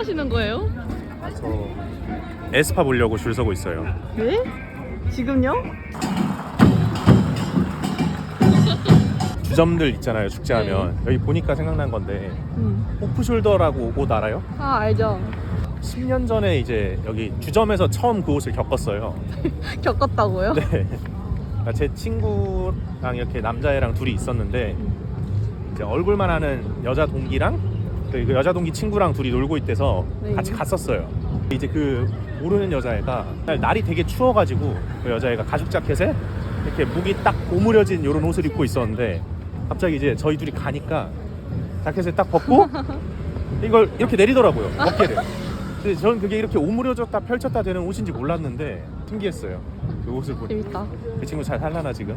하시는 거예요? 저 에스파 보려고 줄 서고 있어요. 네? 지금요? 주점들 있잖아요. 축제하면 여기 보니까 생각난 건데 음. 오프숄더라고 옷 알아요? 아 알죠. 10년 전에 이제 여기 주점에서 처음 그 옷을 겪었어요. 겪었다고요? 네. 그러니까 제 친구랑 이렇게 남자애랑 둘이 있었는데 이제 얼굴만 하는 여자 동기랑 그 여자 동기 친구랑 둘이 놀고 있대서 네. 같이 갔었어요. 이제 그 모르는 여자애가 날- 날이 되게 추워가지고 그 여자애가 가죽 자켓에 이렇게 목이 딱 오므려진 이런 옷을 입고 있었는데 갑자기 이제 저희 둘이 가니까 자켓을 딱 벗고 이걸 이렇게 내리더라고요 어깨를. 근데 저는 그게 이렇게 오므려졌다 펼쳤다 되는 옷인지 몰랐는데 신기했어요. 그 옷을 보니 재밌다. 그 친구 잘 살라나 지금?